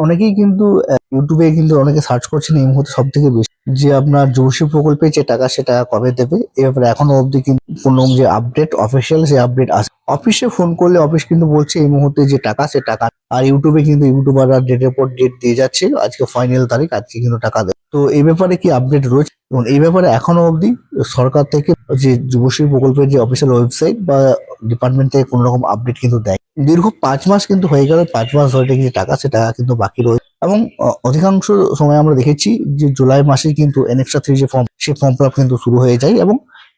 অনেকেই কিন্তু ইউটিউবে কিন্তু অনেকে সার্চ করছেন এই মুহূর্তে সব থেকে বেশি। যে আপনার যৌশী প্রকল্পে যে টাকা সেটা কবে দেবে, এ ব্যাপারে এখনও অবধি কিন্তু কোনো যে আপডেট অফিসিয়াল সে আপডেট আসে অফিসে ফোন করলে অফিস কিন্তু বলছে এই মুহূর্তে যে টাকা, সে টাকা আর ইউটিউবে কিন্তু ইউটিউবাররা ডেটের পর ডেট দিয়ে যাচ্ছে। আজকে ফাইনাল তারিখ, আজকে কিন্তু টাকা দেবে। তো এই ব্যাপারে কি আপডেট রয়েছে? এবং এই ব্যাপারে এখনও অবধি সরকার থেকে যে যুবশ্রী প্রকল্পের যে অফিসিয়াল ওয়েবসাইট বা ডিপার্টমেন্ট থেকে কোনো রকম আপডেট কিন্তু দেয় দীর্ঘ পাঁচ মাস কিন্তু হয়ে গেল, পাঁচ মাস ধরে যে টাকা সে টাকা কিন্তু বাকি রয়েছে। এবং অধিকাংশ সময় আমরা দেখেছি যে জুলাই মাসে কিন্তু এনএক্সট্রা থ্রি যে ফর্ম সেই ফর্ম ফিল কিন্তু শুরু হয়ে যায় এবং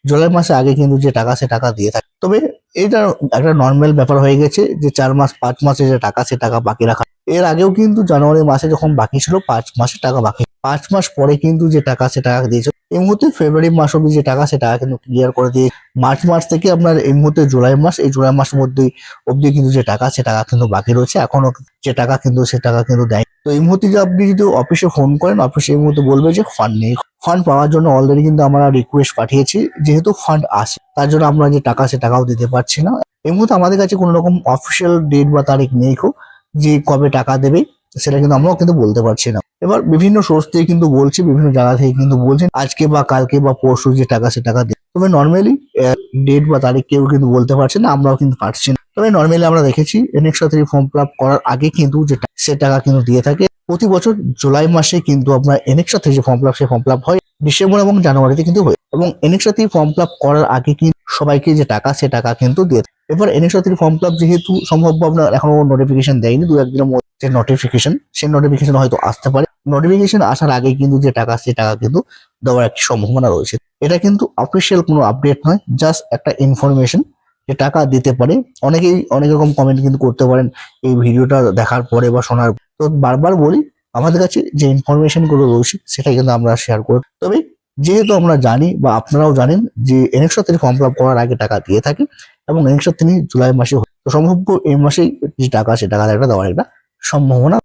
জুলাই মাসে আগে কিন্তু যে টাকা, সে টাকা দিয়ে থাকে। তবে এটা একটা নর্মাল ব্যাপার হয়ে গেছে যে চার মাস, পাঁচ মাসে যে টাকা, সে টাকা বাকি রাখা। এর আগেও কিন্তু জানুয়ারি মাসে যখন বাকি ছিল, পাঁচ মাসে টাকা বাকি পাঁচ মাস পরে কিন্তু যে টাকা সে টাকা দিয়েছে, এই মুহূর্তে ফেব্রুয়ারি মাস অব্দি যে টাকা সে টাকা কিন্তু ক্লিয়ার করে দিয়ে মার্চ মাস থেকে আপনার এই মুহূর্তে জুলাই মাস, এই জুলাই মাসের মধ্যেই অব্দি কিন্তু যে টাকা, সে টাকা কিন্তু বাকি রয়েছে। এখনও যে টাকা কিন্তু, সে টাকা কিন্তু দেয় তো এই মুহূর্তে আপনি যদি অফিসে ফোন করেন অফিসে এই মুহূর্তে বলবে যে ফান্ড নেই। ফান্ড পাওয়ার জন্য অলরেডি কিন্তু আমরা রিকোয়েস্ট পাঠিয়েছি, যেহেতু ফান্ড আসে তার জন্য আমরা যে টাকা, সে টাকাও দিতে পারছি না। এই মুহূর্তে আমাদের কাছে কোনো রকম অফিসিয়াল ডেট বা তারিখ নেই খুব, যে কবে টাকা দেবে, সেটা কিন্তু আমরাও কিন্তু বলতে পারছি না। এবার বিভিন্ন সোর্স থেকে কিন্তু বলছে, বিভিন্ন জায়গা থেকে কিন্তু বলছেন, আজকে বা কালকে বা পরশু যে টাকা, সে টাকা দেবে তবে নর্মালি ডেট বা তারিখ কেউ কিন্তু বলতে পারছে না, আমরাও কিন্তু পারছি না। তবে নর্মালি আমরা দেখেছি এনএক্সট্রা থ্রি ফর্ম ফিল করার আগে কিন্তু যে সে টাকা কিন্তু দিয়ে থাকে। প্রতি বছর জুলাই মাসে কিন্তু আপনার এনএক্সট্রা থ্রি যে ফর্ম ফিল সে ফর্ম ফিল হয়। ডিসেম্বর এবং জানুয়ারিতে কিন্তু হয়। এবং এনএক্সট্রা থ্রি ফর্ম ফিল করার আগে কিন্তু সবাইকে যে টাকা, সে টাকা কিন্তু দিয়ে থাকে। এবার এনএক্সট্রা থ্রি ফর্ম ফিল যেহেতু সম্ভব আপনার এখনও নোটিফিকেশন দেয়নি দু একদিনের মধ্যে যে নোটিফিকেশন সেই নোটিফিকেশন হয়তো আসতে পারে। নোটিফিকেশন আসার আগে কিন্তু যে টাকা সে টাকা কিন্তু দেওয়ার একটি সম্ভাবনা রয়েছে। এটা কিন্তু অফিসিয়াল কোনো আপডেট নয় জাস্ট একটা ইনফরমেশন যে টাকা দিতে পারে। অনেকেই অনেক রকম কমেন্ট কিন্তু করতে পারেন এই ভিডিওটা দেখার পরে বা শোনার তো বারবার বলি, আমাদের কাছে যে ইনফরমেশনগুলো রয়েছে, সেটা কিন্তু আমরা শেয়ার করি। তবে যেহেতু আমরা জানি বা আপনারাও জানেন যে এনএক্সট্রা তিনি ফর্ম ফিল করার আগে টাকা দিয়ে থাকে এবং এনএক্সট্রা তিনি জুলাই মাসে। তো সম্ভব এই মাসেই যে টাকা, সে টাকা একটা দেওয়ার একটা সম্ভাবনা